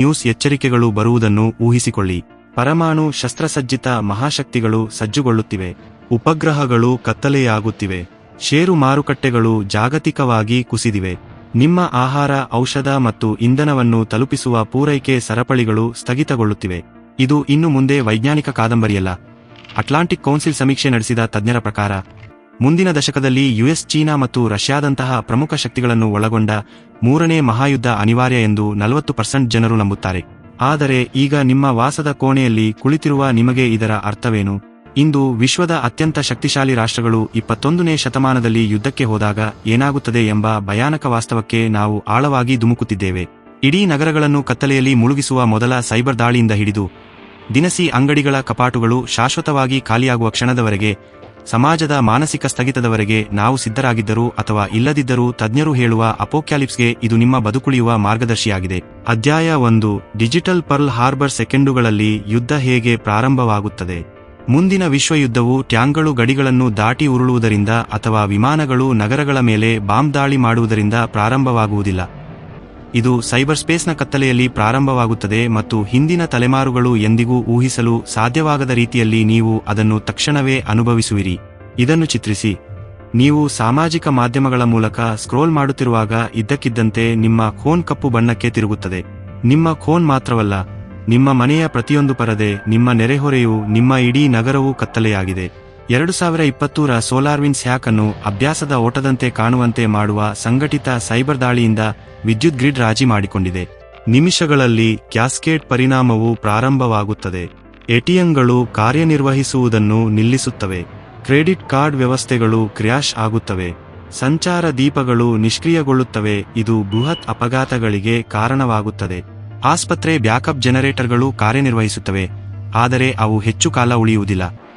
News ಎಚ್ಚರಿಕೆಗಳು ಬರುವುದನ್ನು ಊಹಿಸಿಕೊಳ್ಳಿ. ಪರಮಾಣು ಶಸ್ತ್ರಸಜ್ಜಿತ ಮಹಾಶಕ್ತಿಗಳು ಸಜ್ಜುಗೊಳ್ಳುತ್ತಿವೆ. ಉಪಗ್ರಹಗಳು ಕತ್ತಲೆಯಾಗುತ್ತಿವೆ. ಷೇರು ಮಾರುಕಟ್ಟೆಗಳು ಜಾಗತಿಕವಾಗಿ ಕುಸಿದಿವೆ. ನಿಮ್ಮ ಆಹಾರ, ಔಷಧ ಮತ್ತು ಇಂಧನವನ್ನು ತಲುಪಿಸುವ ಪೂರೈಕೆ ಸರಪಳಿಗಳು ಸ್ಥಗಿತಗೊಳ್ಳುತ್ತಿವೆ. ಇದು ಇನ್ನು ಮುಂದೆ ವೈಜ್ಞಾನಿಕ ಕಾದಂಬರಿಯಲ್ಲ. ಅಟ್ಲಾಂಟಿಕ್ ಕೌನ್ಸಿಲ್ ಸಮೀಕ್ಷೆ ನಡೆಸಿದ ತಜ್ಞರ ಪ್ರಕಾರ ಮುಂದಿನ ದಶಕದಲ್ಲಿ ಯುಎಸ್, ಚೀನಾ ಮತ್ತು ರಷ್ಯಾದಂತಹ ಪ್ರಮುಖ ಶಕ್ತಿಗಳನ್ನು ಒಳಗೊಂಡ ಮೂರನೇ ಮಹಾಯುದ್ಧ ಅನಿವಾರ್ಯ ಎಂದು ನಲವತ್ತು ಪರ್ಸೆಂಟ್ ಜನರು ನಂಬುತ್ತಾರೆ. ಆದರೆ ಈಗ ನಿಮ್ಮ ವಾಸದ ಕೋಣೆಯಲ್ಲಿ ಕುಳಿತಿರುವ ನಿಮಗೆ ಇದರ ಅರ್ಥವೇನು? ಇಂದು ವಿಶ್ವದ ಅತ್ಯಂತ ಶಕ್ತಿಶಾಲಿ ರಾಷ್ಟ್ರಗಳು ಇಪ್ಪತ್ತೊಂದನೇ ಶತಮಾನದಲ್ಲಿ ಯುದ್ಧಕ್ಕೆ ಹೋದಾಗ ಏನಾಗುತ್ತದೆ ಎಂಬ ಭಯಾನಕ ವಾಸ್ತವಕ್ಕೆ ನಾವು ಆಳವಾಗಿ ಧುಮುಕುತ್ತಿದ್ದೇವೆ. ಇಡೀ ನಗರಗಳನ್ನು ಕತ್ತಲೆಯಲ್ಲಿ ಮುಳುಗಿಸುವ ಮೊದಲ ಸೈಬರ್ ದಾಳಿಯಿಂದ ಹಿಡಿದು ದಿನಸಿ ಅಂಗಡಿಗಳ ಕಪಾಟುಗಳು ಶಾಶ್ವತವಾಗಿ ಖಾಲಿಯಾಗುವ ಕ್ಷಣದವರೆಗೆ ಸಮಾಜದ ಮಾನಸಿಕ ಸ್ಥಗಿತದವರೆಗೆ ನಾವು ಸಿದ್ಧರಾಗಿದ್ದರೂ ಅಥವಾ ಇಲ್ಲದಿದ್ದರೂ ತಜ್ಞರು ಹೇಳುವ ಅಪೋಕ್ಯಾಲಿಪ್ಸ್ಗೆ ಇದು ನಿಮ್ಮ ಬದುಕುಳಿಯುವ ಮಾರ್ಗದರ್ಶಿಯಾಗಿದೆ. ಅಧ್ಯಾಯ ಒಂದು, ಡಿಜಿಟಲ್ ಪರ್ಲ್ ಹಾರ್ಬರ್ ಸೆಕೆಂಡುಗಳಲ್ಲಿ ಯುದ್ಧ ಹೇಗೆ ಪ್ರಾರಂಭವಾಗುತ್ತದೆ? ಮುಂದಿನ ವಿಶ್ವಯುದ್ಧವು ಟ್ಯಾಂಕ್ಗಳು ಗಡಿಗಳನ್ನು ದಾಟಿ ಉರುಳುವುದರಿಂದ ಅಥವಾ ವಿಮಾನಗಳು ನಗರಗಳ ಮೇಲೆ ಬಾಂಬ್ ದಾಳಿ ಮಾಡುವುದರಿಂದ ಪ್ರಾರಂಭವಾಗುವುದಿಲ್ಲ. ಇದು ಸೈಬರ್ ಸ್ಪೇಸ್ನ ಕತ್ತಲೆಯಲ್ಲಿ ಪ್ರಾರಂಭವಾಗುತ್ತದೆ ಮತ್ತು ಹಿಂದಿನ ತಲೆಮಾರುಗಳು ಎಂದಿಗೂ ಊಹಿಸಲು ಸಾಧ್ಯವಾಗದ ರೀತಿಯಲ್ಲಿ ನೀವು ಅದನ್ನು ತಕ್ಷಣವೇ ಅನುಭವಿಸುವಿರಿ. ಇದನ್ನು ಚಿತ್ರಿಸಿ. ನೀವು ಸಾಮಾಜಿಕ ಮಾಧ್ಯಮಗಳ ಮೂಲಕ ಸ್ಕ್ರೋಲ್ ಮಾಡುತ್ತಿರುವಾಗ ಇದ್ದಕ್ಕಿದ್ದಂತೆ ನಿಮ್ಮ ಖೋನ್ ಕಪ್ಪು ಬಣ್ಣಕ್ಕೆ ತಿರುಗುತ್ತದೆ. ನಿಮ್ಮ ಖೋನ್ ಮಾತ್ರವಲ್ಲ, ನಿಮ್ಮ ಮನೆಯ ಪ್ರತಿಯೊಂದು ಪರದೆ, ನಿಮ್ಮ ನೆರೆಹೊರೆಯು ನಿಮ್ಮ ಇಡೀ ನಗರವೂ ಕತ್ತಲೆಯಾಗಿದೆ. ಎರಡು ಸಾವಿರ ಇಪ್ಪತ್ತೂರ ಸೋಲಾರ್ವಿನ್ಸ್ ಹ್ಯಾಕ್ ಅನ್ನು ಅಭ್ಯಾಸದ ಓಟದಂತೆ ಕಾಣುವಂತೆ ಮಾಡುವ ಸಂಘಟಿತ ಸೈಬರ್ ದಾಳಿಯಿಂದ ವಿದ್ಯುತ್ ಗ್ರಿಡ್ ರಾಜಿ ಮಾಡಿಕೊಂಡಿದೆ. ನಿಮಿಷಗಳಲ್ಲಿ ಕ್ಯಾಸ್ಕೇಟ್ ಪರಿಣಾಮವು ಪ್ರಾರಂಭವಾಗುತ್ತದೆ. ಎಟಿಎಂಗಳು ಕಾರ್ಯನಿರ್ವಹಿಸುವುದನ್ನು ನಿಲ್ಲಿಸುತ್ತವೆ. ಕ್ರೆಡಿಟ್ ಕಾರ್ಡ್ ವ್ಯವಸ್ಥೆಗಳು ಕ್ರ್ಯಾಶ್ ಆಗುತ್ತವೆ. ಸಂಚಾರ ದೀಪಗಳು ನಿಷ್ಕ್ರಿಯಗೊಳ್ಳುತ್ತವೆ. ಇದು ಬೃಹತ್ ಅಪಘಾತಗಳಿಗೆ ಕಾರಣವಾಗುತ್ತದೆ. ಆಸ್ಪತ್ರೆ ಬ್ಯಾಕಪ್ ಜನರೇಟರ್ಗಳು ಕಾರ್ಯನಿರ್ವಹಿಸುತ್ತವೆ. ಆದರೆ ಅವು ಹೆಚ್ಚು ಕಾಲ ಉಳಿಯುವುದಿಲ್ಲ.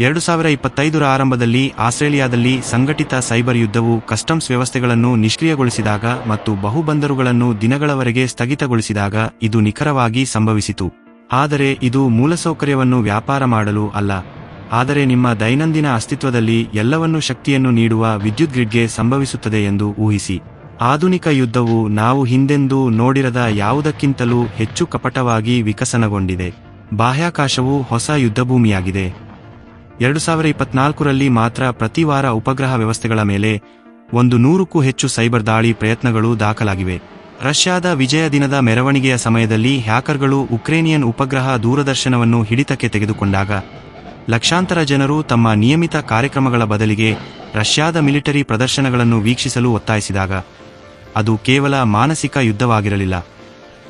ಎರಡು ಸಾವಿರ ಇಪ್ಪತ್ತೈದರ ಆರಂಭದಲ್ಲಿ ಆಸ್ಟ್ರೇಲಿಯಾದಲ್ಲಿ ಸಂಘಟಿತ ಸೈಬರ್ ಯುದ್ಧವು ಕಸ್ಟಮ್ಸ್ ವ್ಯವಸ್ಥೆಗಳನ್ನು ನಿಷ್ಕ್ರಿಯಗೊಳಿಸಿದಾಗ ಮತ್ತು ಬಹುಬಂದರುಗಳನ್ನು ದಿನಗಳವರೆಗೆ ಸ್ಥಗಿತಗೊಳಿಸಿದಾಗ ಇದು ನಿಖರವಾಗಿ ಸಂಭವಿಸಿತು. ಆದರೆ ಇದು ಮೂಲಸೌಕರ್ಯವನ್ನು ವ್ಯಾಪಾರ ಮಾಡಲು ಅಲ್ಲ. ಆದರೆ ನಿಮ್ಮ ದೈನಂದಿನ ಅಸ್ತಿತ್ವದಲ್ಲಿ ಎಲ್ಲವನ್ನೂ ಶಕ್ತಿಯನ್ನು ನೀಡುವ ವಿದ್ಯುತ್ ಗ್ರಿಡ್ಗೆ ಸಂಭವಿಸುತ್ತದೆ ಎಂದು ಊಹಿಸಿ. ಆಧುನಿಕ ಯುದ್ಧವು ನಾವು ಹಿಂದೆಂದೂ ನೋಡಿರದ ಯಾವುದಕ್ಕಿಂತಲೂ ಹೆಚ್ಚು ಕಪಟವಾಗಿ ವಿಕಸನಗೊಂಡಿದೆ. ಬಾಹ್ಯಾಕಾಶವು ಹೊಸ ಯುದ್ಧಭೂಮಿಯಾಗಿದೆ. ಎರಡು ಸಾವಿರ ಇಪ್ಪತ್ನಾಲ್ಕರಲ್ಲಿ ಮಾತ್ರ ಪ್ರತಿ ವಾರ ಉಪಗ್ರಹ ವ್ಯವಸ್ಥೆಗಳ ಮೇಲೆ ಒಂದು ನೂರಕ್ಕೂ ಹೆಚ್ಚು ಸೈಬರ್ ದಾಳಿ ಪ್ರಯತ್ನಗಳು ದಾಖಲಾಗಿವೆ. ರಷ್ಯಾದ ವಿಜಯ ದಿನದ ಮೆರವಣಿಗೆಯ ಸಮಯದಲ್ಲಿ ಹ್ಯಾಕರ್ಗಳು ಉಕ್ರೇನಿಯನ್ ಉಪಗ್ರಹ ದೂರದರ್ಶನವನ್ನು ಹಿಡಿತಕ್ಕೆ ತೆಗೆದುಕೊಂಡಾಗ, ಲಕ್ಷಾಂತರ ಜನರು ತಮ್ಮ ನಿಯಮಿತ ಕಾರ್ಯಕ್ರಮಗಳ ಬದಲಿಗೆ ರಷ್ಯಾದ ಮಿಲಿಟರಿ ಪ್ರದರ್ಶನಗಳನ್ನು ವೀಕ್ಷಿಸಲು ಒತ್ತಾಯಿಸಿದಾಗ, ಅದು ಕೇವಲ ಮಾನಸಿಕ ಯುದ್ಧವಾಗಿರಲಿಲ್ಲ.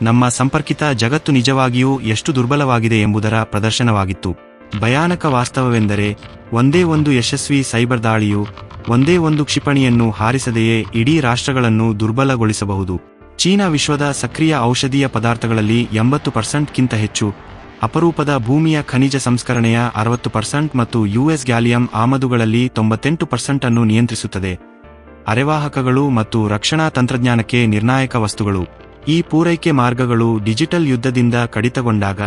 ನಮ್ಮ ಸಂಪರ್ಕಿತ ಜಗತ್ತು ನಿಜವಾಗಿಯೂ ಎಷ್ಟು ದುರ್ಬಲವಾಗಿದೆ ಎಂಬುದರ ಪ್ರದರ್ಶನವಾಗಿತ್ತು. ಭಯಾನಕ ವಾಸ್ತವವೆಂದರೆ ಒಂದೇ ಒಂದು ಯಶಸ್ವಿ ಸೈಬರ್ ದಾಳಿಯು ಒಂದೇ ಒಂದು ಕ್ಷಿಪಣಿಯನ್ನು ಹಾರಿಸದೆಯೇ ಇಡೀ ರಾಷ್ಟ್ರಗಳನ್ನು ದುರ್ಬಲಗೊಳಿಸಬಹುದು. ಚೀನಾ ವಿಶ್ವದ ಸಕ್ರಿಯ ಔಷಧೀಯ ಪದಾರ್ಥಗಳಲ್ಲಿ ಎಂಬತ್ತು ಪರ್ಸೆಂಟ್ಗಿಂತ ಹೆಚ್ಚು, ಅಪರೂಪದ ಭೂಮಿಯ ಖನಿಜ ಸಂಸ್ಕರಣೆಯ ಅರವತ್ತು ಪರ್ಸೆಂಟ್ ಮತ್ತು ಯುಎಸ್ ಗ್ಯಾಲಿಯಂ ಆಮದುಗಳಲ್ಲಿ ತೊಂಬತ್ತೆಂಟು ಪರ್ಸೆಂಟ್ ಅನ್ನು ನಿಯಂತ್ರಿಸುತ್ತದೆ. ಅರೆವಾಹಕಗಳು ಮತ್ತು ರಕ್ಷಣಾ ತಂತ್ರಜ್ಞಾನಕ್ಕೆ ನಿರ್ಣಾಯಕ ವಸ್ತುಗಳು. ಈ ಪೂರೈಕೆ ಮಾರ್ಗಗಳು ಡಿಜಿಟಲ್ ಯುದ್ಧದಿಂದ ಕಡಿತಗೊಂಡಾಗ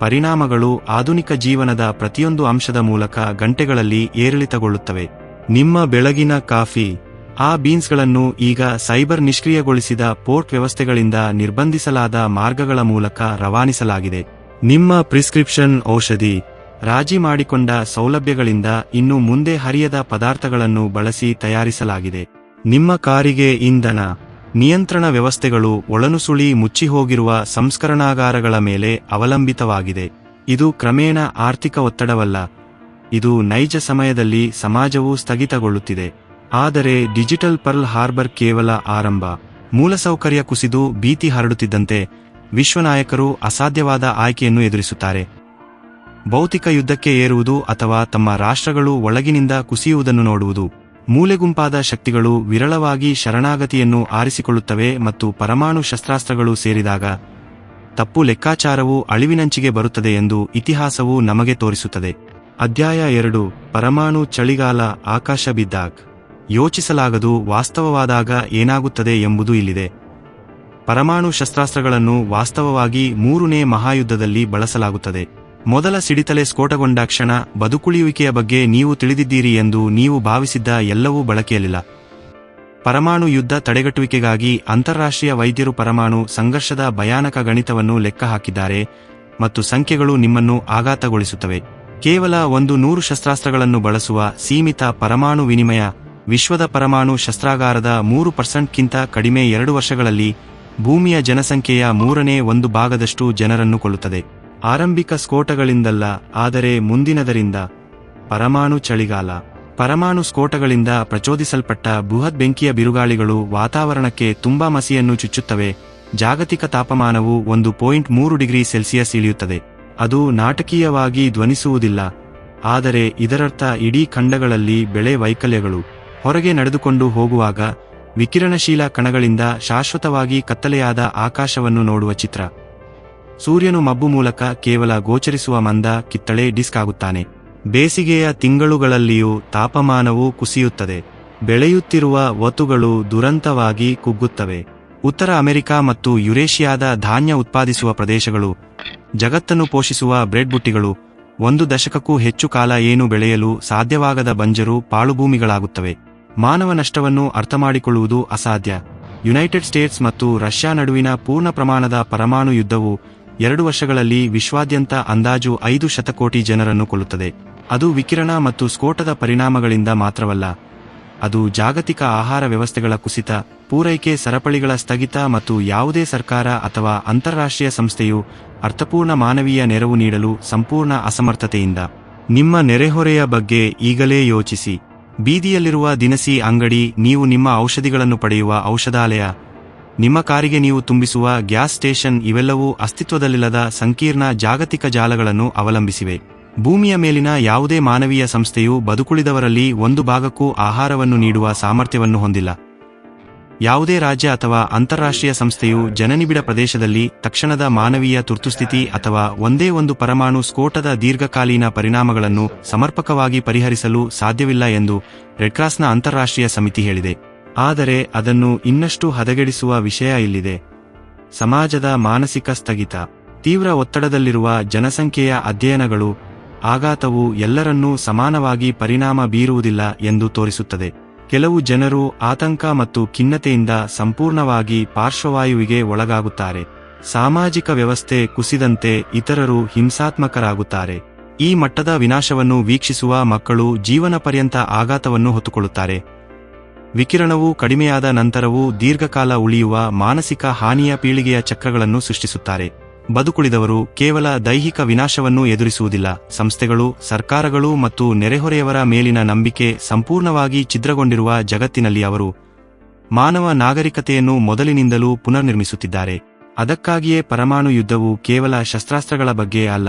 ಪರಿಣಾಮಗಳು ಆಧುನಿಕ ಜೀವನದ ಪ್ರತಿಯೊಂದು ಅಂಶದ ಮೂಲಕ ಗಂಟೆಗಳಲ್ಲಿ ಏರಿಳಿತಗೊಳ್ಳುತ್ತವೆ. ನಿಮ್ಮ ಬೆಳಗಿನ ಕಾಫಿ, ಆ ಬೀನ್ಸ್ಗಳನ್ನು ಈಗ ಸೈಬರ್ ನಿಷ್ಕ್ರಿಯಗೊಳಿಸಿದ ಪೋರ್ಟ್ ವ್ಯವಸ್ಥೆಗಳಿಂದ ನಿರ್ಬಂಧಿಸಲಾದ ಮಾರ್ಗಗಳ ಮೂಲಕ ರವಾನಿಸಲಾಗಿದೆ. ನಿಮ್ಮ ಪ್ರಿಸ್ಕ್ರಿಪ್ಷನ್ ಔಷಧಿ, ರಾಜಿ ಮಾಡಿಕೊಂಡ ಸೌಲಭ್ಯಗಳಿಂದ ಇನ್ನು ಮುಂದೆ ಹರಿಯದ ಪದಾರ್ಥಗಳನ್ನು ಬಳಸಿ ತಯಾರಿಸಲಾಗಿದೆ. ನಿಮ್ಮ ಕಾರಿಗೆ ಇಂಧನ ನಿಯಂತ್ರಣ ವ್ಯವಸ್ಥೆಗಳು ಒಳನುಸುಳಿ ಮುಚ್ಚಿಹೋಗಿರುವ ಸಂಸ್ಕರಣಾಗಾರಗಳ ಮೇಲೆ ಅವಲಂಬಿತವಾಗಿದೆ. ಇದು ಕ್ರಮೇಣ ಆರ್ಥಿಕ ಒತ್ತಡವಲ್ಲ. ಇದು ನೈಜ ಸಮಯದಲ್ಲಿ ಸಮಾಜವು ಸ್ಥಗಿತಗೊಳ್ಳುತ್ತಿದೆ. ಆದರೆ ಡಿಜಿಟಲ್ ಪರ್ಲ್ ಹಾರ್ಬರ್ ಕೇವಲ ಆರಂಭ. ಮೂಲಸೌಕರ್ಯ ಕುಸಿದು ಭೀತಿ ಹರಡುತ್ತಿದ್ದಂತೆ ವಿಶ್ವನಾಯಕರು ಅಸಾಧ್ಯವಾದ ಆಯ್ಕೆಯನ್ನು ಎದುರಿಸುತ್ತಾರೆ. ಭೌತಿಕ ಯುದ್ಧಕ್ಕೆ ಏರುವುದು ಅಥವಾ ತಮ್ಮ ರಾಷ್ಟ್ರಗಳು ಒಳಗಿನಿಂದ ಕುಸಿಯುವುದನ್ನು ನೋಡುವುದು. ಮೂಲೆಗುಂಪಾದ ಶಕ್ತಿಗಳು ವಿರಳವಾಗಿ ಶರಣಾಗತಿಯನ್ನು ಆರಿಸಿಕೊಳ್ಳುತ್ತವೆ ಮತ್ತು ಪರಮಾಣು ಶಸ್ತ್ರಾಸ್ತ್ರಗಳು ಸೇರಿದಾಗ ತಪ್ಪು ಲೆಕ್ಕಾಚಾರವು ಅಳಿವಿನಂಚಿಗೆ ಬರುತ್ತದೆ ಎಂದು ಇತಿಹಾಸವು ನಮಗೆ ತೋರಿಸುತ್ತದೆ. ಅಧ್ಯಾಯ ಎರಡು, ಪರಮಾಣು ಚಳಿಗಾಲ ಆಕಾಶ ಬಿದ್ದಾಗ್ ಯೋಚಿಸಲಾಗದು ವಾಸ್ತವವಾದಾಗ ಏನಾಗುತ್ತದೆ ಎಂಬುದು ಇಲ್ಲಿದೆ. ಪರಮಾಣು ಶಸ್ತ್ರಾಸ್ತ್ರಗಳನ್ನು ವಾಸ್ತವವಾಗಿ ಮೂರನೇ ಮಹಾಯುದ್ಧದಲ್ಲಿ ಬಳಸಲಾಗುತ್ತದೆ. ಮೊದಲ ಸಿಡಿತಲೆ ಸ್ಫೋಟಗೊಂಡ ಕ್ಷಣ ಬದುಕುಳಿಯುವಿಕೆಯ ಬಗ್ಗೆ ನೀವು ತಿಳಿದಿದ್ದೀರಿ ಎಂದು ನೀವು ಭಾವಿಸಿದ್ದ ಎಲ್ಲವೂ ಬಳಕೆಯಲ್ಲಿಲ್ಲ. ಪರಮಾಣು ಯುದ್ಧ ತಡೆಗಟ್ಟುವಿಕೆಗಾಗಿ ಅಂತಾರಾಷ್ಟ್ರೀಯ ವೈದ್ಯರು ಪರಮಾಣು ಸಂಘರ್ಷದ ಭಯಾನಕ ಗಣಿತವನ್ನು ಲೆಕ್ಕ ಹಾಕಿದ್ದಾರೆ ಮತ್ತು ಸಂಖ್ಯೆಗಳು ನಿಮ್ಮನ್ನು ಆಘಾತಗೊಳಿಸುತ್ತವೆ. ಕೇವಲ ಒಂದು ನೂರು ಶಸ್ತ್ರಾಸ್ತ್ರಗಳನ್ನು ಬಳಸುವ ಸೀಮಿತ ಪರಮಾಣು ವಿನಿಮಯ ವಿಶ್ವದ ಪರಮಾಣು ಶಸ್ತ್ರಾಗಾರದ ಮೂರು ಪರ್ಸೆಂಟ್ಗಿಂತ ಕಡಿಮೆ ಎರಡು ವರ್ಷಗಳಲ್ಲಿ ಭೂಮಿಯ ಜನಸಂಖ್ಯೆಯ ಮೂರನೇ ಒಂದು ಭಾಗದಷ್ಟು ಜನರನ್ನು ಕೊಲ್ಲುತ್ತದೆ. ಆರಂಭಿಕ ಸ್ಫೋಟಗಳಿಂದಲ್ಲ, ಆದರೆ ಮುಂದಿನದರಿಂದ. ಪರಮಾಣು ಚಳಿಗಾಲ. ಪರಮಾಣು ಸ್ಫೋಟಗಳಿಂದ ಪ್ರಚೋದಿಸಲ್ಪಟ್ಟ ಬೃಹತ್ ಬೆಂಕಿಯ ಬಿರುಗಾಳಿಗಳು ವಾತಾವರಣಕ್ಕೆ ತುಂಬಾ ಮಸಿಯನ್ನು ಚುಚ್ಚುತ್ತವೆ. ಜಾಗತಿಕ ತಾಪಮಾನವು ಒಂದು ಪಾಯಿಂಟ್ ಮೂರು ಡಿಗ್ರಿ ಸೆಲ್ಸಿಯಸ್ ಇಳಿಯುತ್ತದೆ. ಅದು ನಾಟಕೀಯವಾಗಿ ಧ್ವನಿಸುವುದಿಲ್ಲ. ಆದರೆ ಇದರರ್ಥ ಇಡೀ ಖಂಡಗಳಲ್ಲಿ ಬೆಳೆ ವೈಕಲ್ಯಗಳು. ಹೊರಗೆ ನಡೆದುಕೊಂಡು ಹೋಗುವಾಗ, ವಿಕಿರಣಶೀಲ ಕಣಗಳಿಂದ ಶಾಶ್ವತವಾಗಿ ಕತ್ತಲೆಯಾದ ಆಕಾಶವನ್ನು ನೋಡುವ ಚಿತ್ರ. ಸೂರ್ಯನು ಮಬ್ಬು ಮೂಲಕ ಕೇವಲ ಗೋಚರಿಸುವ ಮಂದ ಕಿತ್ತಳೆ ಡಿಸ್ಕ್ ಆಗುತ್ತಾನೆ. ಬೇಸಿಗೆಯ ತಿಂಗಳುಗಳಲ್ಲಿಯೂ ತಾಪಮಾನವು ಕುಸಿಯುತ್ತದೆ. ಬೆಳೆಯುತ್ತಿರುವ ವತುಗಳು ದುರಂತವಾಗಿ ಕುಗ್ಗುತ್ತವೆ. ಉತ್ತರ ಅಮೆರಿಕ ಮತ್ತು ಯುರೇಷಿಯಾದ ಧಾನ್ಯ ಉತ್ಪಾದಿಸುವ ಪ್ರದೇಶಗಳು, ಜಗತ್ತನ್ನು ಪೋಷಿಸುವ ಬ್ರೆಡ್ ಬುಟ್ಟಿಗಳು, ಒಂದು ದಶಕಕ್ಕೂ ಹೆಚ್ಚು ಕಾಲ ಏನು ಬೆಳೆಯಲು ಸಾಧ್ಯವಾಗದ ಬಂಜರು ಪಾಳುಭೂಮಿಗಳಾಗುತ್ತವೆ. ಮಾನವ ನಷ್ಟವನ್ನು ಅರ್ಥಮಾಡಿಕೊಳ್ಳುವುದು ಅಸಾಧ್ಯ. ಯುನೈಟೆಡ್ ಸ್ಟೇಟ್ಸ್ ಮತ್ತು ರಷ್ಯಾ ನಡುವಿನ ಪೂರ್ಣ ಪ್ರಮಾಣದ ಪರಮಾಣು ಯುದ್ಧವು ಎರಡು ವರ್ಷಗಳಲ್ಲಿ ವಿಶ್ವಾದ್ಯಂತ ಅಂದಾಜು ಐದು ಶತಕೋಟಿ ಜನರನ್ನು ಕೊಲ್ಲುತ್ತದೆ. ಅದು ವಿಕಿರಣ ಮತ್ತು ಸ್ಫೋಟದ ಪರಿಣಾಮಗಳಿಂದ ಮಾತ್ರವಲ್ಲ, ಅದು ಜಾಗತಿಕ ಆಹಾರ ವ್ಯವಸ್ಥೆಗಳ ಕುಸಿತ, ಪೂರೈಕೆ ಸರಪಳಿಗಳ ಸ್ಥಗಿತ ಮತ್ತು ಯಾವುದೇ ಸರ್ಕಾರ ಅಥವಾ ಅಂತಾರಾಷ್ಟ್ರೀಯ ಸಂಸ್ಥೆಯು ಅರ್ಥಪೂರ್ಣ ಮಾನವೀಯ ನೆರವು ನೀಡಲು ಸಂಪೂರ್ಣ ಅಸಮರ್ಥತೆಯಿಂದ. ನಿಮ್ಮ ನೆರೆಹೊರೆಯ ಬಗ್ಗೆ ಈಗಲೇ ಯೋಚಿಸಿ. ಬೀದಿಯಲ್ಲಿರುವ ದಿನಸಿ ಅಂಗಡಿ, ನೀವು ನಿಮ್ಮ ಔಷಧಿಗಳನ್ನು ಪಡೆಯುವ ಔಷಧಾಲಯ ನಿಮ್ಮ ಕಾರಿಗೆ ನೀವು ತುಂಬಿಸುವ ಗ್ಯಾಸ್ ಸ್ಟೇಷನ್ ಇವೆಲ್ಲವೂ ಅಸ್ತಿತ್ವದಲ್ಲಿಲ್ಲದ ಸಂಕೀರ್ಣ ಜಾಗತಿಕ ಜಾಲಗಳನ್ನು ಅವಲಂಬಿಸಿವೆ. ಭೂಮಿಯ ಮೇಲಿನ ಯಾವುದೇ ಮಾನವೀಯ ಸಂಸ್ಥೆಯು ಬದುಕುಳಿದವರಲ್ಲಿ ಒಂದು ಭಾಗಕ್ಕೂ ಆಹಾರವನ್ನು ನೀಡುವ ಸಾಮರ್ಥ್ಯವನ್ನು ಹೊಂದಿಲ್ಲ. ಯಾವುದೇ ರಾಜ್ಯ ಅಥವಾ ಅಂತಾರಾಷ್ಟ್ರೀಯ ಸಂಸ್ಥೆಯು ಜನನಿಬಿಡ ಪ್ರದೇಶದಲ್ಲಿ ತಕ್ಷಣದ ಮಾನವೀಯ ತುರ್ತುಸ್ಥಿತಿ ಅಥವಾ ಒಂದೇ ಒಂದು ಪರಮಾಣು ಸ್ಫೋಟದ ದೀರ್ಘಕಾಲೀನ ಪರಿಣಾಮಗಳನ್ನು ಸಮರ್ಪಕವಾಗಿ ಪರಿಹರಿಸಲು ಸಾಧ್ಯವಿಲ್ಲ ಎಂದು ರೆಡ್ಕ್ರಾಸ್ನ ಅಂತಾರಾಷ್ಟ್ರೀಯ ಸಮಿತಿ ಹೇಳಿದೆ. ಆದರೆ ಅದನ್ನು ಇನ್ನಷ್ಟು ಹದಗೆಡಿಸುವ ವಿಷಯ ಇಲ್ಲಿದೆ. ಸಮಾಜದ ಮಾನಸಿಕ ಸ್ಥಗಿತ. ತೀವ್ರ ಒತ್ತಡದಲ್ಲಿರುವ ಜನಸಂಖ್ಯೆಯ ಅಧ್ಯಯನಗಳು, ಆಘಾತವು ಎಲ್ಲರನ್ನೂ ಸಮಾನವಾಗಿ ಪರಿಣಾಮ ಬೀರುವುದಿಲ್ಲ ಎಂದು ತೋರಿಸುತ್ತದೆ. ಕೆಲವು ಜನರು ಆತಂಕ ಮತ್ತು ಖಿನ್ನತೆಯಿಂದ ಸಂಪೂರ್ಣವಾಗಿ ಪಾರ್ಶ್ವವಾಯುವಿಗೆ ಒಳಗಾಗುತ್ತಾರೆ. ಸಾಮಾಜಿಕ ವ್ಯವಸ್ಥೆ ಕುಸಿದಂತೆ ಇತರರು ಹಿಂಸಾತ್ಮಕರಾಗುತ್ತಾರೆ. ಈ ಮಟ್ಟದ ವಿನಾಶವನ್ನು ವೀಕ್ಷಿಸುವ ಮಕ್ಕಳು ಜೀವನ ಪರ್ಯಂತ ಆಘಾತವನ್ನು ಹೊತ್ತುಕೊಳ್ಳುತ್ತಾರೆ. ವಿಕಿರಣವು ಕಡಿಮೆಯಾದ ನಂತರವೂ ದೀರ್ಘಕಾಲ ಉಳಿಯುವ ಮಾನಸಿಕ ಹಾನಿಯ ಪೀಳಿಗೆಯ ಚಕ್ರಗಳನ್ನು ಸೃಷ್ಟಿಸುತ್ತಾರೆ. ಬದುಕುಳಿದವರು ಕೇವಲ ದೈಹಿಕ ವಿನಾಶವನ್ನು ಎದುರಿಸುವುದಿಲ್ಲ. ಸಂಸ್ಥೆಗಳು, ಸರ್ಕಾರಗಳು ಮತ್ತು ನೆರೆಹೊರೆಯವರ ಮೇಲಿನ ನಂಬಿಕೆ ಸಂಪೂರ್ಣವಾಗಿ ಛಿದ್ರಗೊಂಡಿರುವ ಜಗತ್ತಿನಲ್ಲಿ ಅವರು ಮಾನವ ನಾಗರಿಕತೆಯನ್ನು ಮೊದಲಿನಿಂದಲೂ ಪುನರ್ನಿರ್ಮಿಸುತ್ತಿದ್ದಾರೆ. ಅದಕ್ಕಾಗಿಯೇ ಪರಮಾಣು ಯುದ್ಧವು ಕೇವಲ ಶಸ್ತ್ರಾಸ್ತ್ರಗಳ ಬಗ್ಗೆ ಅಲ್ಲ.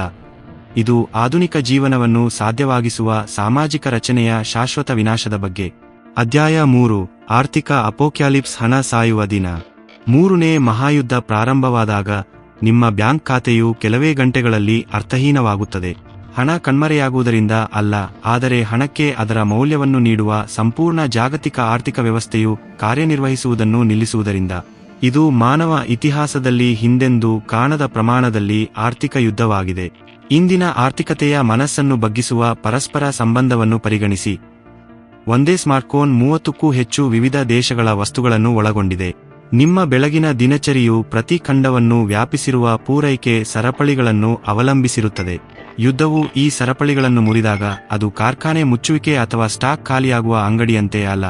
ಇದು ಆಧುನಿಕ ಜೀವನವನ್ನು ಸಾಧ್ಯವಾಗಿಸುವ ಸಾಮಾಜಿಕ ರಚನೆಯ ಶಾಶ್ವತ ವಿನಾಶದ ಬಗ್ಗೆ. ಅಧ್ಯಾಯ ಮೂರು, ಆರ್ಥಿಕ ಅಪೋಕ್ಯಾಲಿಪ್ಸ್ ಹಣ ಸಾಯುವ ದಿನ. ಮೂರನೇ ಮಹಾಯುದ್ಧ ಪ್ರಾರಂಭವಾದಾಗ ನಿಮ್ಮ ಬ್ಯಾಂಕ್ ಖಾತೆಯು ಕೆಲವೇ ಗಂಟೆಗಳಲ್ಲಿ ಅರ್ಥಹೀನವಾಗುತ್ತದೆ. ಹಣ ಕಣ್ಮರೆಯಾಗುವುದರಿಂದ ಅಲ್ಲ, ಆದರೆ ಹಣಕ್ಕೆ ಅದರ ಮೌಲ್ಯವನ್ನು ನೀಡುವ ಸಂಪೂರ್ಣ ಜಾಗತಿಕ ಆರ್ಥಿಕ ವ್ಯವಸ್ಥೆಯು ಕಾರ್ಯನಿರ್ವಹಿಸುವುದನ್ನು ನಿಲ್ಲಿಸುವುದರಿಂದ. ಇದು ಮಾನವ ಇತಿಹಾಸದಲ್ಲಿ ಹಿಂದೆಂದೂ ಕಾಣದ ಪ್ರಮಾಣದಲ್ಲಿ ಆರ್ಥಿಕ ಯುದ್ಧವಾಗಿದೆ. ಇಂದಿನ ಆರ್ಥಿಕತೆಯ ಮನಸ್ಸನ್ನು ಬಗ್ಗಿಸುವ ಪರಸ್ಪರ ಸಂಬಂಧವನ್ನು ಪರಿಗಣಿಸಿ. ಒಂದೇ ಸ್ಮಾರ್ಟ್ಫೋನ್ ಮೂವತ್ತಕ್ಕೂ ಹೆಚ್ಚು ವಿವಿಧ ದೇಶಗಳ ವಸ್ತುಗಳನ್ನು ಒಳಗೊಂಡಿದೆ. ನಿಮ್ಮ ಬೆಳಗಿನ ದಿನಚರಿಯು ಪ್ರತಿ ಖಂಡವನ್ನು ವ್ಯಾಪಿಸಿರುವ ಪೂರೈಕೆ ಸರಪಳಿಗಳನ್ನು ಅವಲಂಬಿಸಿರುತ್ತದೆ. ಯುದ್ಧವು ಈ ಸರಪಳಿಗಳನ್ನು ಮುರಿದಾಗ ಅದು ಕಾರ್ಖಾನೆ ಮುಚ್ಚುವಿಕೆ ಅಥವಾ ಸ್ಟಾಕ್ ಖಾಲಿಯಾಗುವ ಅಂಗಡಿಯಂತೆ ಅಲ್ಲ.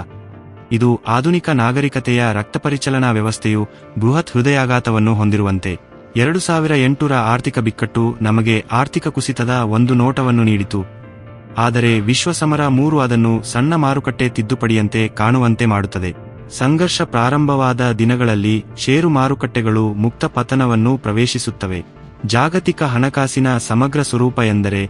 ಇದು ಆಧುನಿಕ ನಾಗರಿಕತೆಯ ರಕ್ತಪರಿಚಲನಾ ವ್ಯವಸ್ಥೆಯು ಬೃಹತ್ ಹೃದಯಾಘಾತವನ್ನು ಹೊಂದಿರುವಂತೆ. ಎರಡು ಸಾವಿರ ಎಂಟುರ ಆರ್ಥಿಕ ಬಿಕ್ಕಟ್ಟು ನಮಗೆ ಆರ್ಥಿಕ ಕುಸಿತದ ಒಂದು ನೋಟವನ್ನು ನೀಡಿತು. ಆದರೆ ವಿಶ್ವಸಮರ ಮೂರು ಅದನ್ನು ಸಣ್ಣ ಮಾರುಕಟ್ಟೆ ತಿದ್ದುಪಡಿಯಂತೆ ಕಾಣುವಂತೆ ಮಾಡುತ್ತದೆ. ಸಂಘರ್ಷ ಪ್ರಾರಂಭವಾದ ದಿನಗಳಲ್ಲಿ ಷೇರು ಮಾರುಕಟ್ಟೆಗಳು ಮುಕ್ತ ಪತನವನ್ನು ಪ್ರವೇಶಿಸುತ್ತವೆ. ಜಾಗತಿಕ ಹಣಕಾಸಿನ ಸಮಗ್ರ ಸ್ವರೂಪ ಎಂದರೆ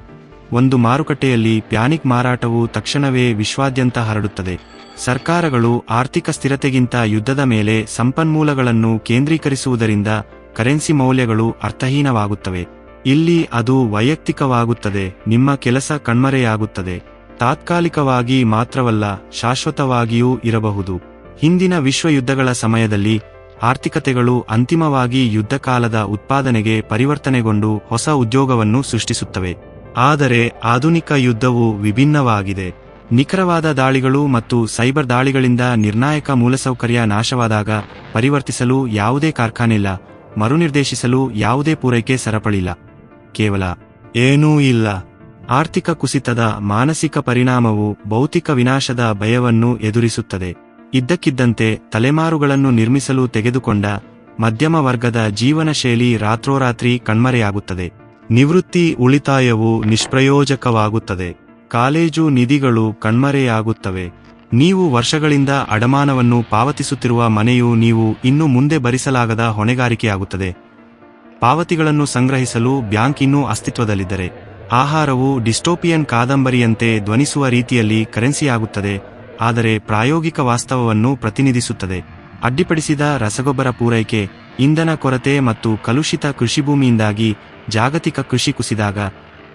ಒಂದು ಮಾರುಕಟ್ಟೆಯಲ್ಲಿ ಪ್ಯಾನಿಕ್ ಮಾರಾಟವು ತಕ್ಷಣವೇ ವಿಶ್ವಾದ್ಯಂತ ಹರಡುತ್ತದೆ. ಸರ್ಕಾರಗಳು ಆರ್ಥಿಕ ಸ್ಥಿರತೆಗಿಂತ ಯುದ್ಧದ ಮೇಲೆ ಸಂಪನ್ಮೂಲಗಳನ್ನು ಕೇಂದ್ರೀಕರಿಸುವುದರಿಂದ ಕರೆನ್ಸಿ ಮೌಲ್ಯಗಳು ಅರ್ಥಹೀನವಾಗುತ್ತವೆ. ಇಲ್ಲಿ ಅದು ವೈಯಕ್ತಿಕವಾಗುತ್ತದೆ, ನಿಮ್ಮ ಕೆಲಸ ಕಣ್ಮರೆಯಾಗುತ್ತದೆ, ತಾತ್ಕಾಲಿಕವಾಗಿ ಮಾತ್ರವಲ್ಲ, ಶಾಶ್ವತವಾಗಿಯೂ ಇರಬಹುದು. ಹಿಂದಿನ ವಿಶ್ವಯುದ್ಧಗಳ ಸಮಯದಲ್ಲಿ, ಆರ್ಥಿಕತೆಗಳು ಅಂತಿಮವಾಗಿ ಯುದ್ಧಕಾಲದ ಉತ್ಪಾದನೆಗೆ ಪರಿವರ್ತನೆಗೊಂಡು ಹೊಸ ಉದ್ಯೋಗವನ್ನು ಸೃಷ್ಟಿಸುತ್ತವೆ. ಆದರೆ, ಆಧುನಿಕ ಯುದ್ಧವು ವಿಭಿನ್ನವಾಗಿದೆ. ನಿಖರವಾದ ದಾಳಿಗಳು ಮತ್ತು ಸೈಬರ್ ದಾಳಿಗಳಿಂದ ನಿರ್ಣಾಯಕ ಮೂಲಸೌಕರ್ಯ ನಾಶವಾದಾಗ, ಪರಿವರ್ತಿಸಲು ಯಾವುದೇ ಕಾರ್ಖಾನೆಯಿಲ್ಲ ಮರುನಿರ್ದೇಶಿಸಲು ಯಾವುದೇ ಪೂರೈಕೆ ಸರಪಳಿಲ್ಲ. ಕೇವಲ ಏನೂ ಇಲ್ಲ. ಆರ್ಥಿಕ ಕುಸಿತದ ಮಾನಸಿಕ ಪರಿಣಾಮವು ಭೌತಿಕ ವಿನಾಶದ ಭಯವನ್ನು ಎದುರಿಸುತ್ತದೆ. ಇದ್ದಕ್ಕಿದ್ದಂತೆ ತಲೆಮಾರುಗಳನ್ನು ನಿರ್ಮಿಸಲು ತೆಗೆದುಕೊಂಡ ಮಧ್ಯಮ ವರ್ಗದ ಜೀವನ ಶೈಲಿ ರಾತ್ರೋರಾತ್ರಿ ಕಣ್ಮರೆಯಾಗುತ್ತದೆ. ನಿವೃತ್ತಿ ಉಳಿತಾಯವು ನಿಷ್ಪ್ರಯೋಜಕವಾಗುತ್ತದೆ. ಕಾಲೇಜು ನಿಧಿಗಳು ಕಣ್ಮರೆಯಾಗುತ್ತವೆ. ನೀವು ವರ್ಷಗಳಿಂದ ಅಡಮಾನವನ್ನು ಪಾವತಿಸುತ್ತಿರುವ ಮನೆಯು ನೀವು ಇನ್ನು ಮುಂದೆ ಭರಿಸಲಾಗದ ಹೊಣೆಗಾರಿಕೆಯಾಗುತ್ತದೆ. ಪಾವತಿಗಳನ್ನು ಸಂಗ್ರಹಿಸಲು ಬ್ಯಾಂಕ್ ಇನ್ನೂ ಅಸ್ತಿತ್ವದಲ್ಲಿದ್ದರೆ, ಆಹಾರವು ಡಿಸ್ಟೋಪಿಯನ್ ಕಾದಂಬರಿಯಂತೆ ಧ್ವನಿಸುವ ರೀತಿಯಲ್ಲಿ ಕರೆನ್ಸಿಯಾಗುತ್ತದೆ, ಆದರೆ ಪ್ರಾಯೋಗಿಕ ವಾಸ್ತವವನ್ನು ಪ್ರತಿನಿಧಿಸುತ್ತದೆ. ಅಡ್ಡಿಪಡಿಸಿದ ರಸಗೊಬ್ಬರ ಪೂರೈಕೆ, ಇಂಧನ ಕೊರತೆ ಮತ್ತು ಕಲುಷಿತ ಕೃಷಿಭೂಮಿಯಿಂದಾಗಿ ಜಾಗತಿಕ ಕೃಷಿ ಕುಸಿದಾಗ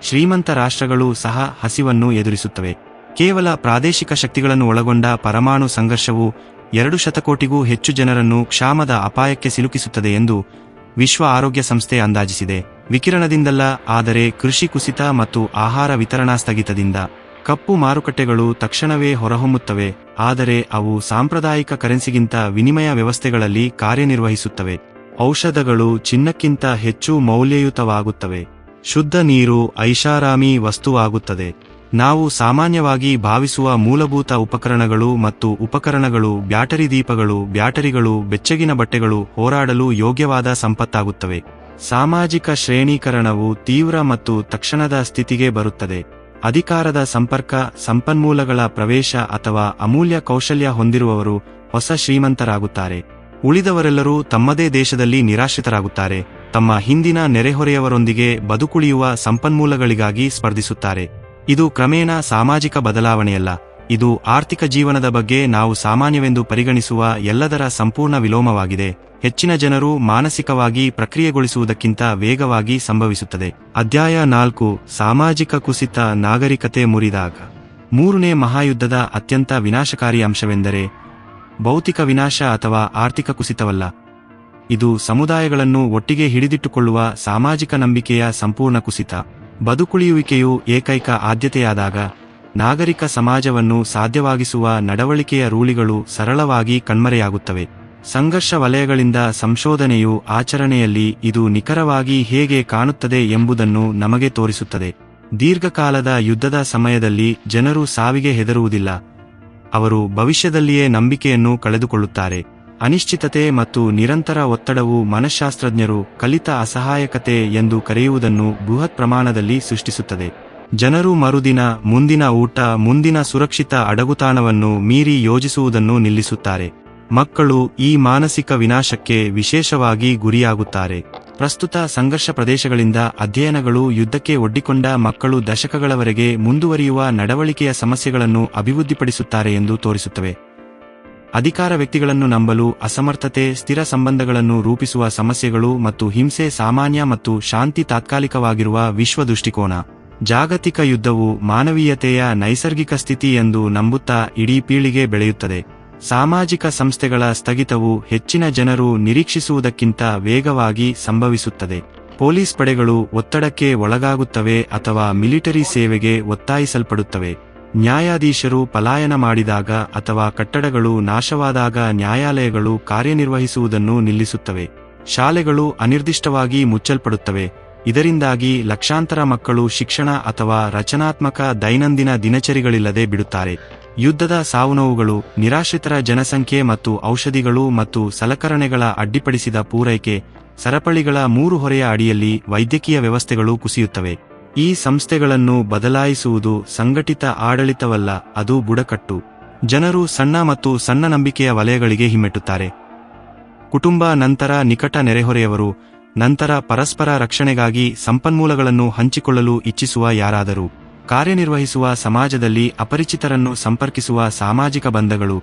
ಶ್ರೀಮಂತ ರಾಷ್ಟ್ರಗಳು ಸಹ ಹಸಿವನ್ನು ಎದುರಿಸುತ್ತವೆ. ಕೇವಲ ಪ್ರಾದೇಶಿಕ ಶಕ್ತಿಗಳನ್ನು ಒಳಗೊಂಡ ಪರಮಾಣು ಸಂಘರ್ಷವು ಎರಡು ಶತಕೋಟಿಗೂ ಹೆಚ್ಚು ಜನರನ್ನು ಕ್ಷಾಮದ ಅಪಾಯಕ್ಕೆ ಸಿಲುಕಿಸುತ್ತದೆ ಎಂದು ವಿಶ್ವ ಆರೋಗ್ಯ ಸಂಸ್ಥೆ ಅಂದಾಜಿಸಿದೆ. ವಿಕಿರಣದಿಂದಲ್ಲ, ಆದರೆ ಕೃಷಿ ಕುಸಿತ ಮತ್ತು ಆಹಾರ ವಿತರಣಾ ಸ್ಥಗಿತದಿಂದ. ಕಪ್ಪು ಮಾರುಕಟ್ಟೆಗಳು ತಕ್ಷಣವೇ ಹೊರಹೊಮ್ಮುತ್ತವೆ, ಆದರೆ ಅವು ಸಾಂಪ್ರದಾಯಿಕ ಕರೆನ್ಸಿಗಿಂತ ವಿನಿಮಯ ವ್ಯವಸ್ಥೆಗಳಲ್ಲಿ ಕಾರ್ಯನಿರ್ವಹಿಸುತ್ತವೆ. ಔಷಧಗಳು ಚಿನ್ನಕ್ಕಿಂತ ಹೆಚ್ಚು ಮೌಲ್ಯಯುತವಾಗುತ್ತವೆ. ಶುದ್ಧ ನೀರು, ಐಷಾರಾಮಿ ವಸ್ತುವಾಗುತ್ತದೆ. ನಾವು ಸಾಮಾನ್ಯವಾಗಿ ಭಾವಿಸುವ ಮೂಲಭೂತ ಉಪಕರಣಗಳು ಮತ್ತು ಉಪಕರಣಗಳು ಬ್ಯಾಟರಿ ದೀಪಗಳು, ಬ್ಯಾಟರಿಗಳು, ಬೆಚ್ಚಗಿನ ಬಟ್ಟೆಗಳು ಹೋರಾಡಲು ಯೋಗ್ಯವಾದ ಸಂಪತ್ತಾಗುತ್ತವೆ. ಸಾಮಾಜಿಕ ಶ್ರೇಣೀಕರಣವು ತೀವ್ರ ಮತ್ತು ತಕ್ಷಣದ ಸ್ಥಿತಿಗೆ ಬರುತ್ತದೆ. ಅಧಿಕಾರದ ಸಂಪರ್ಕ, ಸಂಪನ್ಮೂಲಗಳ ಪ್ರವೇಶ ಅಥವಾ ಅಮೂಲ್ಯ ಕೌಶಲ್ಯ ಹೊಂದಿರುವವರು ಹೊಸ ಶ್ರೀಮಂತರಾಗುತ್ತಾರೆ. ಉಳಿದವರೆಲ್ಲರೂ ತಮ್ಮದೇ ದೇಶದಲ್ಲಿ ನಿರಾಶ್ರಿತರಾಗುತ್ತಾರೆ. ತಮ್ಮ ಹಿಂದಿನ ನೆರೆಹೊರೆಯವರೊಂದಿಗೆ ಬದುಕುಳಿಯುವ ಸಂಪನ್ಮೂಲಗಳಿಗಾಗಿ ಸ್ಪರ್ಧಿಸುತ್ತಾರೆ. ಇದು ಕ್ರಮೇಣ ಸಾಮಾಜಿಕ ಬದಲಾವಣೆಯಲ್ಲ. ಇದು ಆರ್ಥಿಕ ಜೀವನದ ಬಗ್ಗೆ ನಾವು ಸಾಮಾನ್ಯವೆಂದು ಪರಿಗಣಿಸುವ ಎಲ್ಲದರ ಸಂಪೂರ್ಣ ವಿಲೋಮವಾಗಿದೆ. ಹೆಚ್ಚಿನ ಜನರು ಮಾನಸಿಕವಾಗಿ ಪ್ರಕ್ರಿಯೆಗೊಳಿಸುವುದಕ್ಕಿಂತ ವೇಗವಾಗಿ ಸಂಭವಿಸುತ್ತದೆ. ಅಧ್ಯಾಯ ನಾಲ್ಕು, ಸಾಮಾಜಿಕ ಕುಸಿತ ನಾಗರಿಕತೆ ಮುರಿದಾಗ. ಮೂರನೇ ಮಹಾಯುದ್ಧದ ಅತ್ಯಂತ ವಿನಾಶಕಾರಿ ಅಂಶವೆಂದರೆ, ಭೌತಿಕ ವಿನಾಶ ಅಥವಾ ಆರ್ಥಿಕ ಕುಸಿತವಲ್ಲ. ಇದು ಸಮುದಾಯಗಳನ್ನು ಒಟ್ಟಿಗೆ ಹಿಡಿದಿಟ್ಟುಕೊಳ್ಳುವ ಸಾಮಾಜಿಕ ನಂಬಿಕೆಯ ಸಂಪೂರ್ಣ ಕುಸಿತ. ಬದುಕುಳಿಯುವಿಕೆಯು ಏಕೈಕ ಆದ್ಯತೆಯಾದಾಗ ನಾಗರಿಕ ಸಮಾಜವನ್ನು ಸಾಧ್ಯವಾಗಿಸುವ ನಡವಳಿಕೆಯ ರೂಳಿಗಳು ಸರಳವಾಗಿ ಕಣ್ಮರೆಯಾಗುತ್ತವೆ. ಸಂಘರ್ಷ ವಲಯಗಳಿಂದ ಸಂಶೋಧನೆಯು ಆಚರಣೆಯಲ್ಲಿ ಇದು ನಿಖರವಾಗಿ ಹೇಗೆ ಕಾಣುತ್ತದೆ ಎಂಬುದನ್ನು ನಮಗೆ ತೋರಿಸುತ್ತದೆ. ದೀರ್ಘಕಾಲದ ಯುದ್ಧದ ಸಮಯದಲ್ಲಿ ಜನರು ಸಾವಿಗೆ ಹೆದರುವುದಿಲ್ಲ. ಅವರು ಭವಿಷ್ಯದಲ್ಲಿಯೇ ನಂಬಿಕೆಯನ್ನು ಕಳೆದುಕೊಳ್ಳುತ್ತಾರೆ. ಅನಿಶ್ಚಿತತೆ ಮತ್ತು ನಿರಂತರ ಒತ್ತಡವು ಮನಃಶಾಸ್ತ್ರಜ್ಞರು ಕಲಿತ ಅಸಹಾಯಕತೆ ಎಂದು ಕರೆಯುವುದನ್ನು ಬೃಹತ್ ಪ್ರಮಾಣದಲ್ಲಿ ಸೃಷ್ಟಿಸುತ್ತದೆ. ಜನರು ಮರುದಿನ, ಮುಂದಿನ ಊಟ, ಮುಂದಿನ ಸುರಕ್ಷಿತ ಅಡಗುತಾಣವನ್ನು ಮೀರಿ ಯೋಜಿಸುವುದನ್ನು ನಿಲ್ಲಿಸುತ್ತಾರೆ. ಮಕ್ಕಳು ಈ ಮಾನಸಿಕ ವಿನಾಶಕ್ಕೆ ವಿಶೇಷವಾಗಿ ಗುರಿಯಾಗುತ್ತಾರೆ. ಪ್ರಸ್ತುತ ಸಂಘರ್ಷ ಪ್ರದೇಶಗಳಿಂದ ಅಧ್ಯಯನಗಳು ಯುದ್ಧಕ್ಕೆ ಒಡ್ಡಿಕೊಂಡ ಮಕ್ಕಳು ದಶಕಗಳವರೆಗೆ ಮುಂದುವರಿಯುವ ನಡವಳಿಕೆಯ ಸಮಸ್ಯೆಗಳನ್ನು ಅಭಿವೃದ್ಧಿಪಡಿಸುತ್ತಾರೆ ಎಂದು ತೋರಿಸುತ್ತವೆ. ಅಧಿಕಾರ ವ್ಯಕ್ತಿಗಳನ್ನು ನಂಬಲು, ಅಸಮರ್ಥತೆ, ಸ್ಥಿರ ಸಂಬಂಧಗಳನ್ನು ರೂಪಿಸುವ ಸಮಸ್ಯೆಗಳು ಮತ್ತು ಹಿಂಸೆ ಸಾಮಾನ್ಯ ಮತ್ತು ಶಾಂತಿ ತಾತ್ಕಾಲಿಕವಾಗಿರುವ ವಿಶ್ವ ದೃಷ್ಟಿಕೋನ. ಜಾಗತಿಕ ಯುದ್ಧವು ಮಾನವೀಯತೆಯ ನೈಸರ್ಗಿಕ ಸ್ಥಿತಿ ಎಂದು ನಂಬುತ್ತಾ ಇಡೀ ಪೀಳಿಗೆ ಬೆಳೆಯುತ್ತದೆ. ಸಾಮಾಜಿಕ ಸಂಸ್ಥೆಗಳ ಸ್ಥಗಿತವು ಹೆಚ್ಚಿನ ಜನರು ನಿರೀಕ್ಷಿಸುವುದಕ್ಕಿಂತ ವೇಗವಾಗಿ ಸಂಭವಿಸುತ್ತದೆ. ಪೊಲೀಸ್ ಪಡೆಗಳು ಒತ್ತಡಕ್ಕೆ ಒಳಗಾಗುತ್ತವೆ ಅಥವಾ ಮಿಲಿಟರಿ ಸೇವೆಗೆ ಒತ್ತಾಯಿಸಲ್ಪಡುತ್ತವೆ. ನ್ಯಾಯಾಧೀಶರು ಪಲಾಯನ ಮಾಡಿದಾಗ ಅಥವಾ ಕಟ್ಟಡಗಳು ನಾಶವಾದಾಗ ನ್ಯಾಯಾಲಯಗಳು ಕಾರ್ಯನಿರ್ವಹಿಸುವುದನ್ನು ನಿಲ್ಲಿಸುತ್ತವೆ. ಶಾಲೆಗಳು ಅನಿರ್ದಿಷ್ಟವಾಗಿ ಮುಚ್ಚಲ್ಪಡುತ್ತವೆ. ಇದರಿಂದಾಗಿ ಲಕ್ಷಾಂತರ ಮಕ್ಕಳು ಶಿಕ್ಷಣ ಅಥವಾ ರಚನಾತ್ಮಕ ದೈನಂದಿನ ದಿನಚರಿಗಳಿಲ್ಲದೆ ಬಿಡುತ್ತಾರೆ. ಯುದ್ಧದ ಸಾವುನೋವುಗಳು, ನಿರಾಶ್ರಿತರ ಜನಸಂಖ್ಯೆ ಮತ್ತು ಔಷಧಿಗಳು ಮತ್ತು ಸಲಕರಣೆಗಳ ಅಡ್ಡಿಪಡಿಸಿದ ಪೂರೈಕೆ, ಸರಪಳಿಗಳ ಮೂರು ಹೊರೆಯ ಅಡಿಯಲ್ಲಿ ವೈದ್ಯಕೀಯ ವ್ಯವಸ್ಥೆಗಳು ಕುಸಿಯುತ್ತವೆ. ಈ ಸಂಸ್ಥೆಗಳನ್ನು ಬದಲಾಯಿಸುವುದು ಸಂಘಟಿತ ಆಡಳಿತವಲ್ಲ, ಅದು ಬುಡಕಟ್ಟು. ಜನರು ಸಣ್ಣ ಮತ್ತು ಸಣ್ಣ ನಂಬಿಕೆಯ ವಲಯಗಳಿಗೆ ಹಿಮ್ಮೆಟ್ಟುತ್ತಾರೆ. ಕುಟುಂಬ ನಂತರ ನಿಕಟ ನೆರೆಹೊರೆಯವರು, ನಂತರ ಪರಸ್ಪರ ರಕ್ಷಣೆಗಾಗಿ ಸಂಪನ್ಮೂಲಗಳನ್ನು ಹಂಚಿಕೊಳ್ಳಲು ಇಚ್ಛಿಸುವ ಯಾರಾದರೂ. ಕಾರ್ಯನಿರ್ವಹಿಸುವ ಸಮಾಜದಲ್ಲಿ ಅಪರಿಚಿತರನ್ನು ಸಂಪರ್ಕಿಸುವ ಸಾಮಾಜಿಕ ಬಂಧಗಳು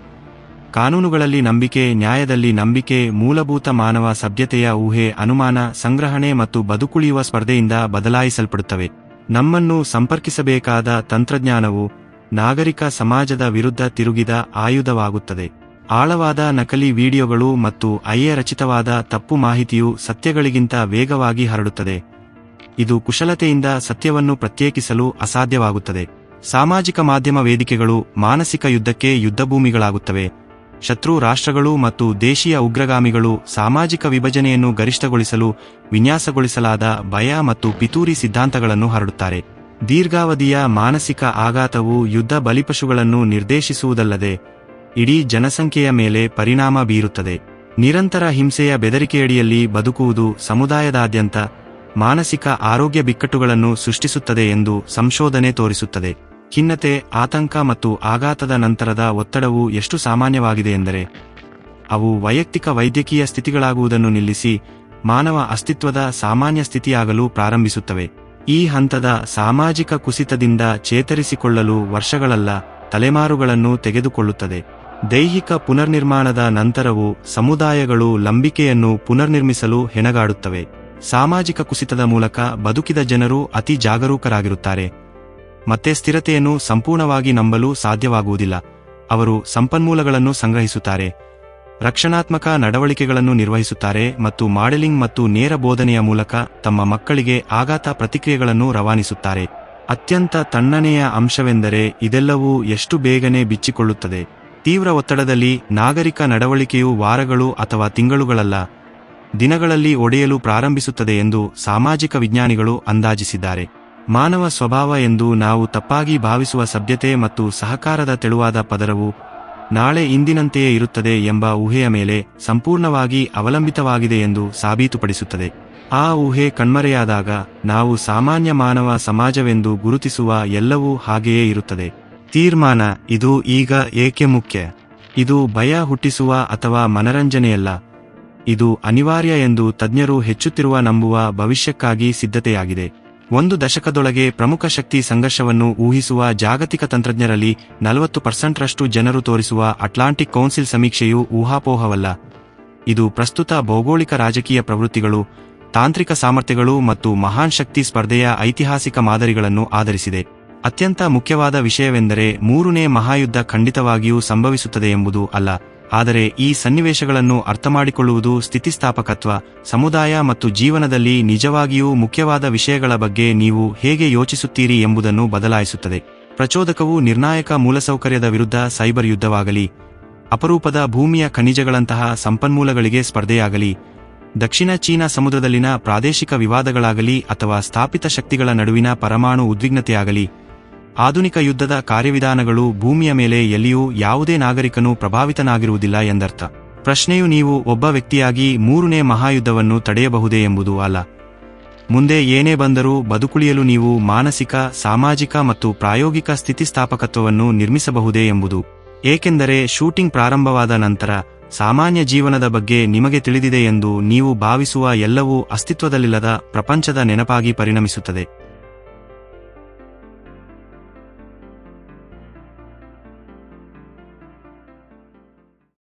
ಕಾನೂನುಗಳಲ್ಲಿ ನಂಬಿಕೆ, ನ್ಯಾಯದಲ್ಲಿ ನಂಬಿಕೆ, ಮೂಲಭೂತ ಮಾನವ ಸಭ್ಯತೆಯ ಊಹೆ, ಅನುಮಾನ, ಸಂಗ್ರಹಣೆ ಮತ್ತು ಬದುಕುಳಿಯುವ ಸ್ಪರ್ಧೆಯಿಂದ ಬದಲಾಯಿಸಲ್ಪಡುತ್ತವೆ. ನಮ್ಮನ್ನು ಸಂಪರ್ಕಿಸಬೇಕಾದ ತಂತ್ರಜ್ಞಾನವು ನಾಗರಿಕ ಸಮಾಜದ ವಿರುದ್ಧ ತಿರುಗಿದ ಆಯುಧವಾಗುತ್ತದೆ. ಆಳವಾದ ನಕಲಿ ವಿಡಿಯೋಗಳು ಮತ್ತು ಅಯ್ಯ ರಚಿತವಾದ ತಪ್ಪು ಮಾಹಿತಿಯು ಸತ್ಯಗಳಿಗಿಂತ ವೇಗವಾಗಿ ಹರಡುತ್ತದೆ. ಇದು ಕುಶಲತೆಯಿಂದ ಸತ್ಯವನ್ನು ಪ್ರತ್ಯೇಕಿಸಲು ಅಸಾಧ್ಯವಾಗುತ್ತದೆ. ಸಾಮಾಜಿಕ ಮಾಧ್ಯಮ ವೇದಿಕೆಗಳು ಮಾನಸಿಕ ಯುದ್ಧಕ್ಕೆ ಯುದ್ಧಭೂಮಿಗಳಾಗುತ್ತವೆ. ಶತ್ರು ರಾಷ್ಟ್ರಗಳು ಮತ್ತು ದೇಶೀಯ ಉಗ್ರಗಾಮಿಗಳು ಸಾಮಾಜಿಕ ವಿಭಜನೆಯನ್ನು ಗರಿಷ್ಠಗೊಳಿಸಲು ವಿನ್ಯಾಸಗೊಳಿಸಲಾದ ಭಯ ಮತ್ತು ಪಿತೂರಿ ಸಿದ್ಧಾಂತಗಳನ್ನು ಹರಡುತ್ತಾರೆ. ದೀರ್ಘಾವಧಿಯ ಮಾನಸಿಕ ಆಘಾತವು ಯುದ್ಧ ಬಲಿಪಶುಗಳನ್ನು ನಿರ್ದೇಶಿಸುವುದಲ್ಲದೆ ಇಡೀ ಜನಸಂಖ್ಯೆಯ ಮೇಲೆ ಪರಿಣಾಮ ಬೀರುತ್ತದೆ. ನಿರಂತರ ಹಿಂಸೆಯ ಬೆದರಿಕೆಯಡಿಯಲ್ಲಿ ಬದುಕುವುದು ಸಮುದಾಯದಾದ್ಯಂತ ಮಾನಸಿಕ ಆರೋಗ್ಯ ಬಿಕ್ಕಟ್ಟುಗಳನ್ನು ಸೃಷ್ಟಿಸುತ್ತದೆ ಎಂದು ಸಂಶೋಧನೆ ತೋರಿಸುತ್ತದೆ. ಖಿನ್ನತೆ, ಆತಂಕ ಮತ್ತು ಆಘಾತದ ನಂತರದ ಒತ್ತಡವು ಎಷ್ಟು ಸಾಮಾನ್ಯವಾಗಿದೆ ಎಂದರೆ, ಅವು ವೈಯಕ್ತಿಕ ವೈದ್ಯಕೀಯ ಸ್ಥಿತಿಗಳಾಗುವುದನ್ನು ನಿಲ್ಲಿಸಿ ಮಾನವ ಅಸ್ತಿತ್ವದ ಸಾಮಾನ್ಯ ಸ್ಥಿತಿಯಾಗಲು ಪ್ರಾರಂಭಿಸುತ್ತವೆ. ಈ ಹಂತದ ಸಾಮಾಜಿಕ ಕುಸಿತದಿಂದ ಚೇತರಿಸಿಕೊಳ್ಳಲು ವರ್ಷಗಳಲ್ಲ ತಲೆಮಾರುಗಳನ್ನು ತೆಗೆದುಕೊಳ್ಳುತ್ತದೆ. ದೈಹಿಕ ಪುನರ್ನಿರ್ಮಾಣದ ನಂತರವು ಸಮುದಾಯಗಳು ನಂಬಿಕೆಯನ್ನು ಪುನರ್ನಿರ್ಮಿಸಲು ಹೆಣಗಾಡುತ್ತವೆ. ಸಾಮಾಜಿಕ ಕುಸಿತದ ಮೂಲಕ ಬದುಕಿದ ಜನರು ಅತಿ ಜಾಗರೂಕರಾಗಿರುತ್ತಾರೆ. ಮತ್ತೆ ಸ್ಥಿರತೆಯನ್ನು ಸಂಪೂರ್ಣವಾಗಿ ನಂಬಲು ಸಾಧ್ಯವಾಗುವುದಿಲ್ಲ. ಅವರು ಸಂಪನ್ಮೂಲಗಳನ್ನು ಸಂಗ್ರಹಿಸುತ್ತಾರೆ, ರಕ್ಷಣಾತ್ಮಕ ನಡವಳಿಕೆಗಳನ್ನು ನಿರ್ವಹಿಸುತ್ತಾರೆ ಮತ್ತು ಮಾಡೆಲಿಂಗ್ ಮತ್ತು ನೇರ ಬೋಧನೆಯ ಮೂಲಕ ತಮ್ಮ ಮಕ್ಕಳಿಗೆ ಆಘಾತ ಪ್ರತಿಕ್ರಿಯೆಗಳನ್ನು ರವಾನಿಸುತ್ತಾರೆ. ಅತ್ಯಂತ ತಣ್ಣನೆಯ ಅಂಶವೆಂದರೆ ಇದೆಲ್ಲವೂ ಎಷ್ಟು ಬೇಗನೆ ಬಿಚ್ಚಿಕೊಳ್ಳುತ್ತದೆ. ತೀವ್ರ ಒತ್ತಡದಲ್ಲಿ ನಾಗರಿಕ ನಡವಳಿಕೆಯು ವಾರಗಳು ಅಥವಾ ತಿಂಗಳುಗಳಲ್ಲ, ದಿನಗಳಲ್ಲಿ ಒಡೆಯಲು ಪ್ರಾರಂಭಿಸುತ್ತದೆ ಎಂದು ಸಾಮಾಜಿಕ ವಿಜ್ಞಾನಿಗಳು ಅಂದಾಜಿಸಿದ್ದಾರೆ. ಮಾನವ ಸ್ವಭಾವ ಎಂದು ನಾವು ತಪ್ಪಾಗಿ ಭಾವಿಸುವ ಸಭ್ಯತೆ ಮತ್ತು ಸಹಕಾರದ ತೆಳುವಾದ ಪದರವು ನಾಳೆ ಇಂದಿನಂತೆಯೇ ಇರುತ್ತದೆ ಎಂಬ ಊಹೆಯ ಮೇಲೆ ಸಂಪೂರ್ಣವಾಗಿ ಅವಲಂಬಿತವಾಗಿದೆ ಎಂದು ಸಾಬೀತುಪಡಿಸುತ್ತದೆ. ಆ ಊಹೆ ಕಣ್ಮರೆಯಾದಾಗ ನಾವು ಸಾಮಾನ್ಯ ಮಾನವ ಸಮಾಜವೆಂದು ಗುರುತಿಸುವ ಎಲ್ಲವೂ ಹಾಗೆಯೇ ಇರುತ್ತದೆ. ತೀರ್ಮಾನ ಇದು ಈಗ ಏಕೆ ಮುಖ್ಯ? ಇದು ಭಯ ಹುಟ್ಟಿಸುವ ಅಥವಾ ಮನರಂಜನೆಯಲ್ಲ. ಇದು ಅನಿವಾರ್ಯ ಎಂದು ತಜ್ಞರು ಹೆಚ್ಚುತ್ತಿರುವ ನಂಬುವ ಭವಿಷ್ಯಕ್ಕಾಗಿ ಸಿದ್ಧತೆಯಾಗಿದೆ. ಒಂದು ದಶಕದೊಳಗೆ ಪ್ರಮುಖ ಶಕ್ತಿ ಸಂಘರ್ಷವನ್ನು ಊಹಿಸುವ ಜಾಗತಿಕ ತಂತ್ರಜ್ಞರಲ್ಲಿ ನಲವತ್ತು ಪರ್ಸೆಂಟ್ರಷ್ಟು ಜನರು ತೋರಿಸುವ ಅಟ್ಲಾಂಟಿಕ್ ಕೌನ್ಸಿಲ್ ಸಮೀಕ್ಷೆಯು ಊಹಾಪೋಹವಲ್ಲ. ಇದು ಪ್ರಸ್ತುತ ಭೌಗೋಳಿಕ ರಾಜಕೀಯ ಪ್ರವೃತ್ತಿಗಳು, ತಾಂತ್ರಿಕ ಸಾಮರ್ಥ್ಯಗಳು ಮತ್ತು ಮಹಾನ್ ಶಕ್ತಿ ಸ್ಪರ್ಧೆಯ ಐತಿಹಾಸಿಕ ಮಾದರಿಗಳನ್ನು ಆಧರಿಸಿದೆ. ಅತ್ಯಂತ ಮುಖ್ಯವಾದ ವಿಷಯವೆಂದರೆ ಮೂರನೇ ಮಹಾಯುದ್ಧ ಖಂಡಿತವಾಗಿಯೂ ಸಂಭವಿಸುತ್ತದೆ ಎಂಬುದು ಅಲ್ಲ. ಆದರೆ ಈ ಸನ್ನಿವೇಶಗಳನ್ನು ಅರ್ಥಮಾಡಿಕೊಳ್ಳುವುದು ಸ್ಥಿತಿಸ್ಥಾಪಕತ್ವ, ಸಮುದಾಯ ಮತ್ತು ಜೀವನದಲ್ಲಿ ನಿಜವಾಗಿಯೂ ಮುಖ್ಯವಾದ ವಿಷಯಗಳ ಬಗ್ಗೆ ನೀವು ಹೇಗೆ ಯೋಚಿಸುತ್ತೀರಿ ಎಂಬುದನ್ನು ಬದಲಾಯಿಸುತ್ತದೆ. ಪ್ರಚೋದಕವು ನಿರ್ಣಾಯಕ ಮೂಲಸೌಕರ್ಯದ ವಿರುದ್ಧ ಸೈಬರ್ ಯುದ್ಧವಾಗಲಿ, ಅಪರೂಪದ ಭೂಮಿಯ ಖನಿಜಗಳಂತಹ ಸಂಪನ್ಮೂಲಗಳಿಗೆ ಸ್ಪರ್ಧೆಯಾಗಲಿ, ದಕ್ಷಿಣ ಚೀನಾ ಸಮುದ್ರದಲ್ಲಿನ ಪ್ರಾದೇಶಿಕ ವಿವಾದಗಳಾಗಲಿ ಅಥವಾ ಸ್ಥಾಪಿತ ಶಕ್ತಿಗಳ ನಡುವಿನ ಪರಮಾಣು ಉದ್ವಿಗ್ನತೆಯಾಗಲಿ ಆಧುನಿಕ ಯುದ್ಧದ ಕಾರ್ಯವಿಧಾನಗಳು ಭೂಮಿಯ ಮೇಲೆ ಎಲ್ಲಿಯೂ ಯಾವುದೇ ನಾಗರಿಕನು ಪ್ರಭಾವಿತನಾಗಿರುವುದಿಲ್ಲ ಎಂದರ್ಥ. ಪ್ರಶ್ನೆಯು ನೀವು ಒಬ್ಬ ವ್ಯಕ್ತಿಯಾಗಿ ಮೂರನೇ ಮಹಾಯುದ್ಧವನ್ನು ತಡೆಯಬಹುದೇ ಎಂಬುದು ಅಲ್ಲ. ಮುಂದೆ ಏನೇ ಬಂದರೂ ಬದುಕುಳಿಯಲು ನೀವು ಮಾನಸಿಕ, ಸಾಮಾಜಿಕ ಮತ್ತು ಪ್ರಾಯೋಗಿಕ ಸ್ಥಿತಿಸ್ಥಾಪಕತ್ವವನ್ನು ನಿರ್ಮಿಸಬಹುದೇ ಎಂಬುದು. ಏಕೆಂದರೆ ಶೂಟಿಂಗ್ ಪ್ರಾರಂಭವಾದ ನಂತರ ಸಾಮಾನ್ಯ ಜೀವನದ ಬಗ್ಗೆ ನಿಮಗೆ ತಿಳಿದಿದೆ ಎಂದು ನೀವು ಭಾವಿಸುವ ಎಲ್ಲವೂ ಅಸ್ತಿತ್ವದಲ್ಲಿಲ್ಲದ ಪ್ರಪಂಚದ ನೆನಪಾಗಿ ಪರಿಣಮಿಸುತ್ತದೆ.